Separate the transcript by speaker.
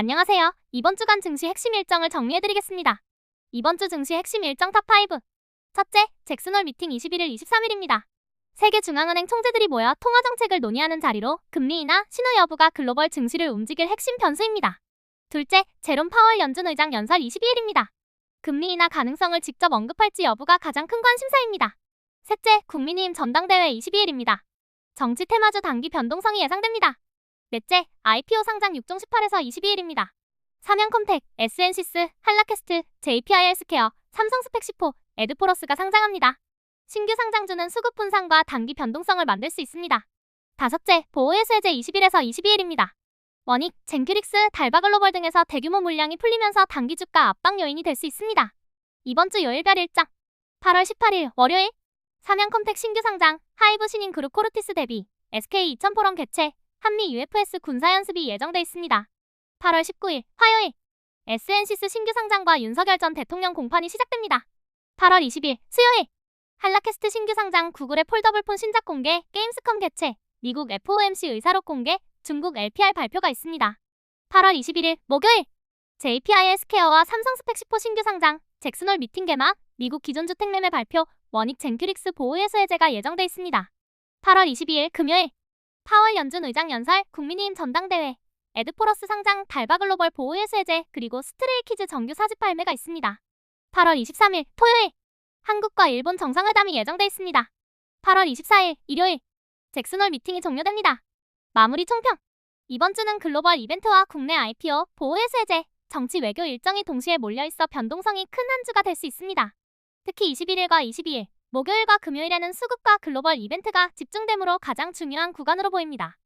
Speaker 1: 안녕하세요. 이번 주간 증시 핵심 일정을 정리해드리겠습니다. 이번 주 증시 핵심 일정 탑5. 첫째, 잭슨홀 미팅 21일 23일입니다. 세계 중앙은행 총재들이 모여 통화 정책을 논의하는 자리로 금리 인하 신호 여부가 글로벌 증시를 움직일 핵심 변수입니다. 둘째, 제롬 파월 연준 의장 연설 22일입니다. 금리 인하 가능성을 직접 언급할지 여부가 가장 큰 관심사입니다. 셋째, 국민의힘 전당대회 22일입니다. 정치 테마주 단기 변동성이 예상됩니다. 넷째, IPO 상장 6종 18에서 22일입니다. 삼양컴텍, SN시스, 한라캐스트, JPI헬스케어, 삼성스펙 10호, 에드포러스가 상장합니다. 신규 상장주는 수급 분산과 단기 변동성을 만들 수 있습니다. 다섯째, 보호해수 해제 20일에서 22일입니다. 원익, 젠큐릭스, 달바글로벌 등에서 대규모 물량이 풀리면서 단기 주가 압박 요인이 될 수 있습니다. 이번 주 요일별 일정 8월 18일 월요일 삼양컴텍 신규 상장, 하이브 신인 그룹 코르티스 대비 SK 2000 포럼 개최, 한미 UFS 군사 연습이 예정돼 있습니다. 8월 19일 화요일 SN시스 신규 상장과 윤석열 전 대통령 공판이 시작됩니다. 8월 20일 수요일 한라캐스트 신규 상장 구글의 폴더블폰 신작 공개, 게임스컴 개최, 미국 FOMC 의사록 공개, 중국 LPR 발표가 있습니다. 8월 21일 목요일 JPI 헬스케어와 삼성 스펙 10호 신규 상장, 잭슨홀 미팅 개막, 미국 기존 주택 매매 발표, 원익 젠큐릭스 보호해수 해제가 예정돼 있습니다. 8월 22일 금요일 파월 연준 의장 연설, 국민의힘 전당대회, 에드포러스 상장, 달바글로벌 보호해수 해제, 그리고 스트레이키즈 정규 사집 발매가 있습니다. 8월 23일 토요일 한국과 일본 정상회담이 예정돼 있습니다. 8월 24일 일요일 잭슨홀 미팅이 종료됩니다. 마무리 총평 이번 주는 글로벌 이벤트와 국내 IPO, 보호해수 해제, 정치 외교 일정이 동시에 몰려있어 변동성이 큰 한 주가 될 수 있습니다. 특히 21일과 22일, 목요일과 금요일에는 수급과 글로벌 이벤트가 집중되므로 가장 중요한 구간으로 보입니다.